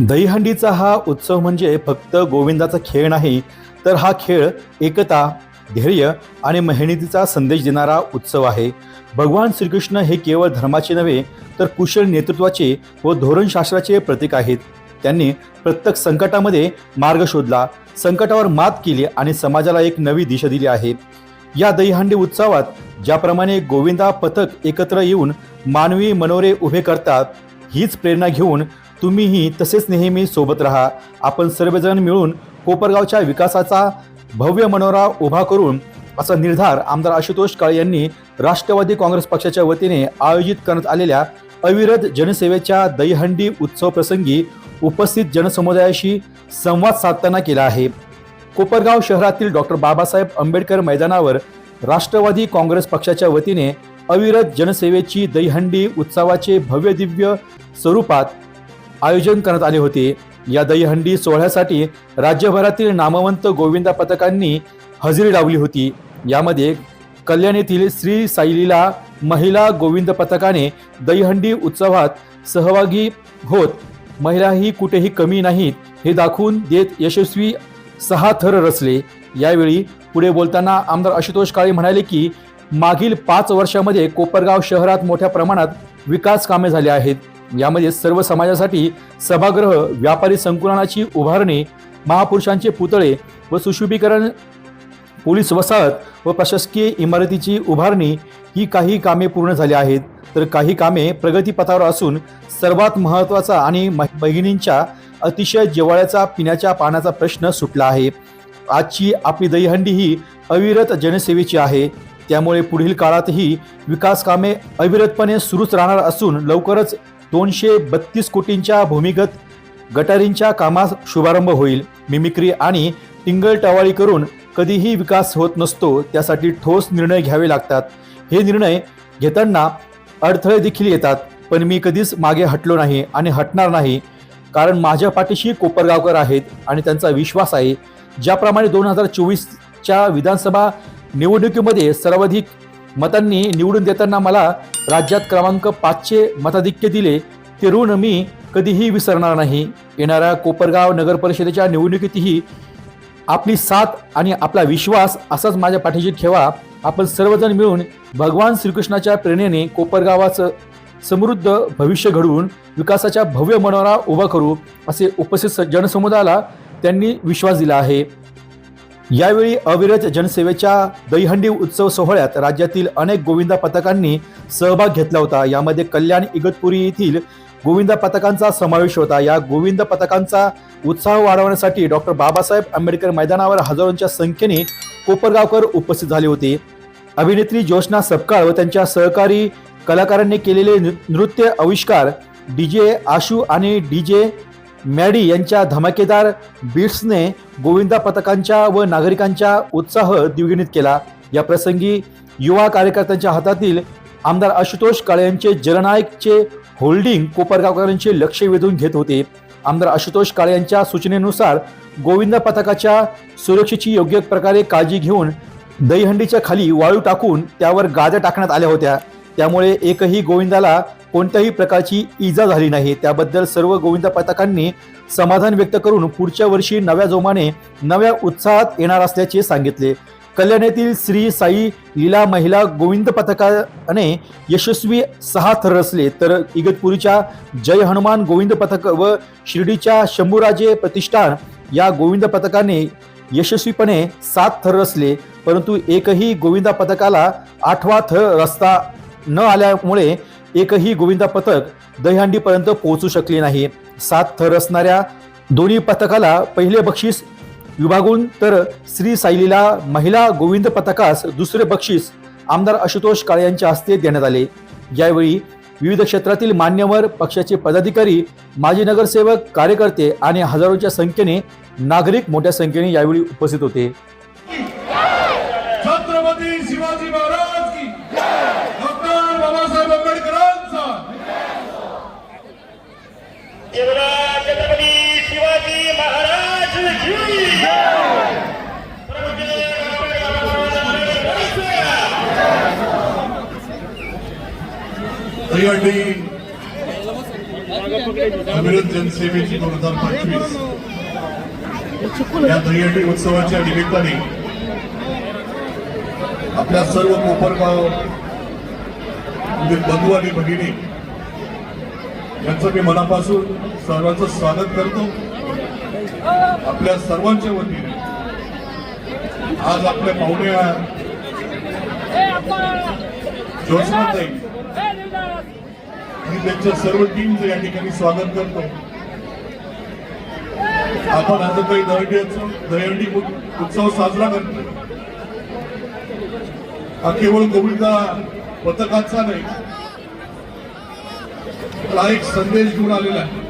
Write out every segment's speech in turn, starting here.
दहीहंडीचा हा उत्सव म्हणजे फक्त गोविंदाचा खेळ नाही तर हा खेळ एकता धैर्य आणि मेहनतीचा संदेश देणारा उत्सव आहे. भगवान श्रीकृष्ण हे केवळ धर्माचे नव्हे तर कुशल नेतृत्वाचे व धोरणशास्त्राचे प्रतीक आहेत. त्यांनी प्रत्येक संकटामध्ये मार्ग शोधला संकटावर मात केली आणि समाजाला एक नवी दिशा दिली आहे. या दहीहंडी उत्सवात ज्याप्रमाणे गोविंदा पथक एकत्र येऊन मानवी मनोरे उभे करतात हीच प्रेरणा घेऊन तुम्हीही तसेच नेहमी सोबत राहा. आपण सर्वजण मिळून कोपरगावच्या विकासाचा भव्य मनोरा उभा करून असा निर्धार आमदार आशुतोष काळे यांनी राष्ट्रवादी काँग्रेस पक्षाच्या वतीने आयोजित करण्यात आलेल्या अविरत जनसेवेच्या दहीहंडी उत्सव प्रसंगी उपस्थित जनसमुदायाशी संवाद साधताना केला आहे. कोपरगाव शहरातील डॉक्टर बाबासाहेब आंबेडकर मैदानावर राष्ट्रवादी काँग्रेस पक्षाच्या वतीने अविरत जनसेवेची दहीहंडी उत्सवाचे भव्य दिव्य स्वरूपात आयोजन करण्यात आले होते. या दहीहंडी सोहळ्यासाठी राज्यभरातील नामवंत गोविंदा पथकांनी हजेरी लावली होती. यामध्ये कल्याण येथील श्री साईलीला महिला गोविंद पथकाने दहीहंडी उत्सवात सहभागी होत महिलाही कुठेही कमी नाहीत हे दाखवून देत यशस्वी सहा थर रचले. यावेळी पुढे बोलताना आमदार आशुतोष काळे म्हणाले की मागील पाच वर्षामध्ये कोपरगाव शहरात मोठ्या प्रमाणात विकास कामे झाले आहेत. यामध्ये सर्व समाजासाठी सभागृह व्यापारी संकुलनाची उभारणी महापुरुषांचे पुतळे व सुशोभीकरण पोलीस वसाहत व प्रशासकीय इमारतीची उभारणी ही काही कामे पूर्ण झाली आहेत. तर काही कामे प्रगतीपथावर असून सर्वात महत्त्वाचा आणि बहिणींच्या अतिशय जिवाळ्याचा पिण्याच्या पाण्याचा प्रश्न सुटला आहे. आजची आपली दहीहंडी ही अविरत जनसेवेची आहे. त्यामुळे पुढील काळातही विकास कामे अविरतपणे सुरूच राहणार असून लवकरच दोनशे बत्तीस कोटींच्या भूमिगत गटारींच्या कामास शुभारंभ होईल. मिमिक्री आणि टिंगल टवाळी करून कधीही विकास होत नसतो त्यासाठी ठोस निर्णय घ्यावे लागतात. हे निर्णय घेताना अडथळे देखील येतात पण मी कधीच मागे हटलो नाही आणि हटणार नाही कारण माझ्या पाठीशी कोपरगावकर आहेत आणि त्यांचा विश्वास आहे. ज्याप्रमाणे दोन हजार चोवीसच्या विधानसभा निवडणुकीमध्ये सर्वाधिक मतांनी निवडून देताना मला राज्यात क्रमांक पाचशे मताधिक्य दिले. ते ऋण मी कधीही विसरणार नाही. येणाऱ्या कोपरगाव नगर परिषदेच्या निवडणुकीतही आपली साथ आणि आपला विश्वास असाच माझ्या पाठीशी ठेवा. आपण सर्वजण मिळून भगवान श्रीकृष्णाच्या प्रेरणेने कोपरगावाचं समृद्ध भविष्य घडवून विकासाच्या भव्य मनोरा उभा करू असे उपस्थित स- जनसमुदायाला त्यांनी विश्वास दिला आहे. यावेळी अविरत जनसेवेच्या दहीहंडी उत्सव सोहळ्यात राज्यातील अनेक गोविंदा पथकांनी सहभाग घेतला होता. यामध्ये कल्याण इगतपुरी येथील गोविंदा पथकांचा समावेश होता. या गोविंद पथकांचा उत्साह वाढवण्यासाठी डॉक्टर बाबासाहेब आंबेडकर मैदानावर हजारोंच्या संख्येने कोपरगावकर उपस्थित झाले होते. अभिनेत्री ज्योत्ना सपकाळ व त्यांच्या सहकारी कलाकारांनी केलेले नृ- नृत्य आविष्कार डीजे आशू आणि डीजे मॅडी यांच्या धमाकेदार बीट्सने गोविंदा पथकांच्या व नागरिकांच्या उत्साह द्विगुणित केला. या प्रसंगी युवा कार्यकर्त्यांच्या हातातील आमदार आशुतोष काळे यांचे जननायकचे होल्डिंग कोपरगावकरांचे लक्ष वेधून घेत होते. आमदार आशुतोष काळे यांच्या सूचनेनुसार गोविंदा पथकाच्या सुरक्षेची योग्य प्रकारे काळजी घेऊन दहीहंडीच्या खाली वाळू टाकून त्यावर गाद्या टाकण्यात आल्या होत्या. त्यामुळे एकही गोविंदाला कोणत्याही प्रकारची इजा झाली नाही. त्याबद्दल सर्व गोविंदा पथकांनी समाधान व्यक्त करून पुढच्या वर्षी नव्या जोमाने नव्या उत्साहात येणार असल्याचे सांगितले. कल्याण येथील श्री साई लीला महिला गोविंद पथकाने यशस्वी सहा थर रचले. तर इगतपुरीच्या जय हनुमान गोविंद पथक व शिर्डीच्या शंभूराजे प्रतिष्ठान या गोविंद पथकाने यशस्वीपणे सात थर रचले. परंतु एकही गोविंदा पथकाला आठवा थर रस्ता न आल्यामुळे एकही गोविंदा पथक दहीहंडीपर्यंत पोहोचू शकले नाही. सात थर असणाऱ्या दोन्ही पथकाला पहिले बक्षीस विभागून तर श्री साईलीला महिला गोविंद पथकास दुसरे बक्षीस आमदार आशुतोष काळे यांच्या हस्ते देण्यात आले. यावेळी विविध क्षेत्रातील मान्यवर पक्षाचे पदाधिकारी माजी नगरसेवक कार्यकर्ते आणि हजारोच्या संख्येने नागरिक मोठ्या संख्येने यावेळी उपस्थित होते. दहीहंडी अविरत जनसेवेची दोन हजार पंचवीस या दहीहंडी उत्सवाच्या निमित्ताने आपल्या सर्व कोपरगाव मधील बंधू आणि भगिनी यांचं मी मनापासून सर्वांचं स्वागत करतो. आपल्या सर्वांच्या वतीने आज आपल्या पाहुण्या ज्योत्स्नाताई मी त्यांच्या सर्व टीमचं या ठिकाणी स्वागत करतो आपण आता काही दहंडी उत्सव उत्सव साजरा करतो हा केवळ गोविंदा पथकाचा नाही हा एक संदेश घेऊन आलेला आहे.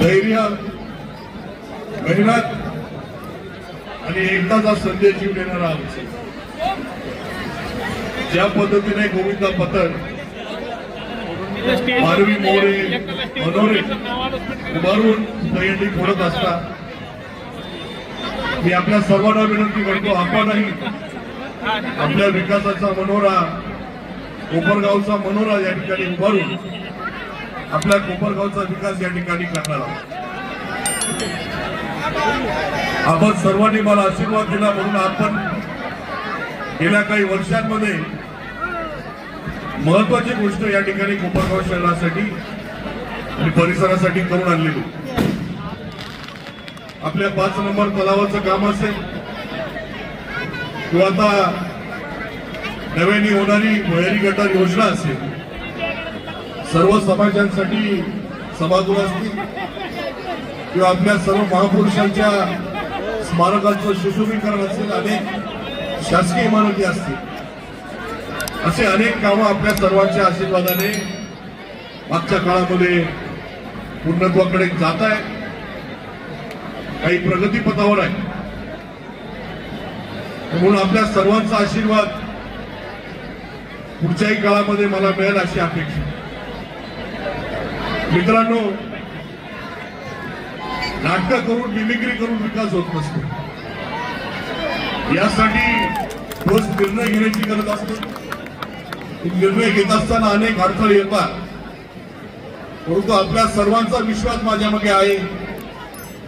धैर्य मेहनत आणि एकदाचा संदेश घेऊन येणारा हा ज्या पद्धतीने गोविंदा पथक मारवी मोरे मनोरे उभारून दहीहंडी फोडत असता मी आपल्या सर्वांना विनंती करतो आपणही आपल्या विकासाचा मनोरा कोपरगावचा मनोरा या ठिकाणी उभारून आपल्या कोपरगावचा विकास या ठिकाणी करणार आहोत. आपण सर्वांनी मला आशीर्वाद दिला म्हणून आपण गेल्या काही वर्षांमध्ये महत्वाची गोष्ट या ठिकाणी कोपरगाव शहरासाठी आणि परिसरासाठी करून आणलेली आपल्या पाच नंबर तलावाचं काम असेल किंवा आता नव्याने होणारी भैरी गटार योजना असेल सर्व समाजांसाठी सभागृह असतील किंवा आपल्या सर्व महापुरुषांच्या स्मारकांचं सुशोभीकरण असेल अनेक शासकीय इमारती असतील असे अनेक कामं आपल्या सर्वांच्या आशीर्वादाने मागच्या काळामध्ये पूर्णत्वाकडे जात आहे काही प्रगतीपथावर आहे म्हणून आपल्या सर्वांचा आशीर्वाद पुढच्याही काळामध्ये मला मिळेल अशी अपेक्षा. मित्रांनो नाटकं करून मिमिक्री करून विकास होत नसतो. यासाठी रोज निर्णय घेण्याची गरज असते. निर्णय घेत असताना अनेक अडथळे येतात. परंतु आपल्या सर्वांचा विश्वास माझ्यामध्ये आहे.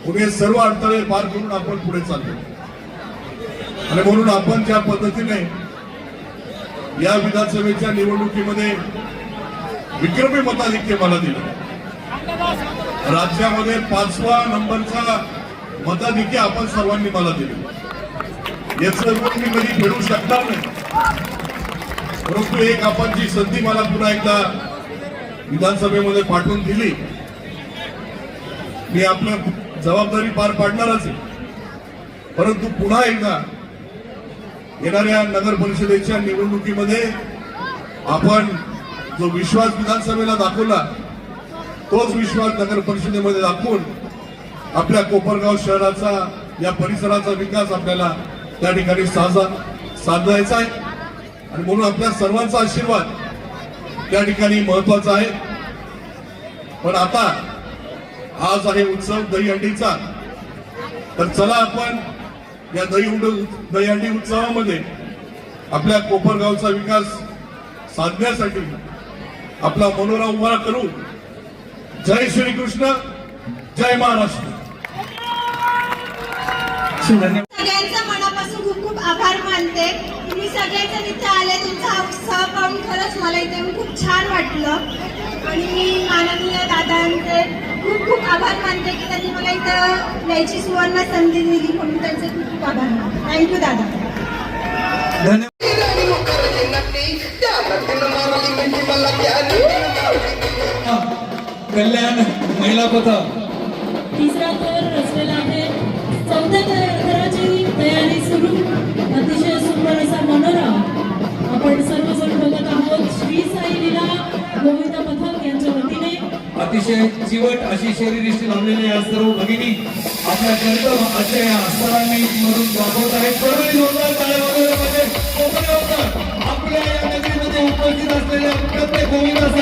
पुढे हे सर्व अडथळे पार करून आपण पुढे चालतो आणि म्हणून आपण ज्या पद्धतीने या विधानसभेच्या निवडणुकीमध्ये विक्रमी मताधिक्य मला दिलं. राज्यामध्ये पाचवा नंबरचा मताधिक्य आपण सर्वांनी मला दिले. याचं मी कधी फेडू शकणार नाही. परंतु एक आपण जी संधी मला पुन्हा एकदा विधानसभेमध्ये पाठवून दिली. मी आपलं जबाबदारी पार पाडणारच आहे. परंतु पुन्हा एकदा येणाऱ्या नगर परिषदेच्या निवडणुकीमध्ये आपण जो विश्वास विधानसभेला दाखवला तोच विश्वास नगर परिषदेमध्ये दाखवून आपल्या कोपरगाव शहराचा या परिसराचा विकास आपल्याला त्या ठिकाणी साजा साधायचा आहे. आणि म्हणून आपल्या सर्वांचा आशीर्वाद त्या ठिकाणी महत्त्वाचा आहे. पण आता आज आहे उत्सव दहीहंडीचा तर चला आपण या दहीहंड दहीहंडी उत्सवामध्ये आपल्या कोपरगावचा विकास साधण्यासाठी आपला मनोरा उभा करू. जय श्रीकृष्ण जय महाराष्ट्र. सगळ्यांचा मनापासून खूप खूप आभार मानते. सगळेजण इथे आले तुमचा उत्साह पाहून खरंच मला इथे खूप छान वाटलं. आणि मी माननीय दादांचे खूप खूप आभार मानते की त्यांनी मला इथं यायची सुवर्ण संधी दिली म्हणून त्यांचे खूप खूप आभार मानते. थँक्यू दादा. कल्याण महिला पथक चिवट अशी शरीरयष्टी लावलेली या सर्व भगिनी आपल्या कर्तव्य अशा या सरांनी मधून दाखवत आहेत. सर्वांनी जोरदार टाळ्या आपल्या या नगरीमध्ये उपस्थित असलेल्या प्रत्येक गोविंदासाठी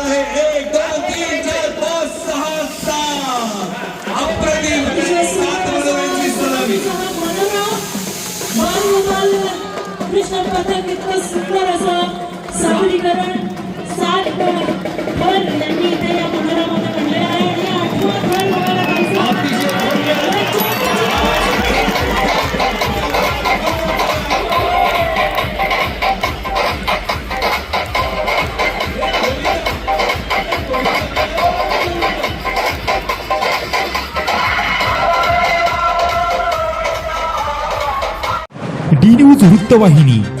पथक इतकं सुंदर असं सादरीकरण सात थर यांनी इथे या मनोरमाने म्हणलेलं आहे आणि आठवा थर बघायला डी न्यूज वृत्तवाहिनी.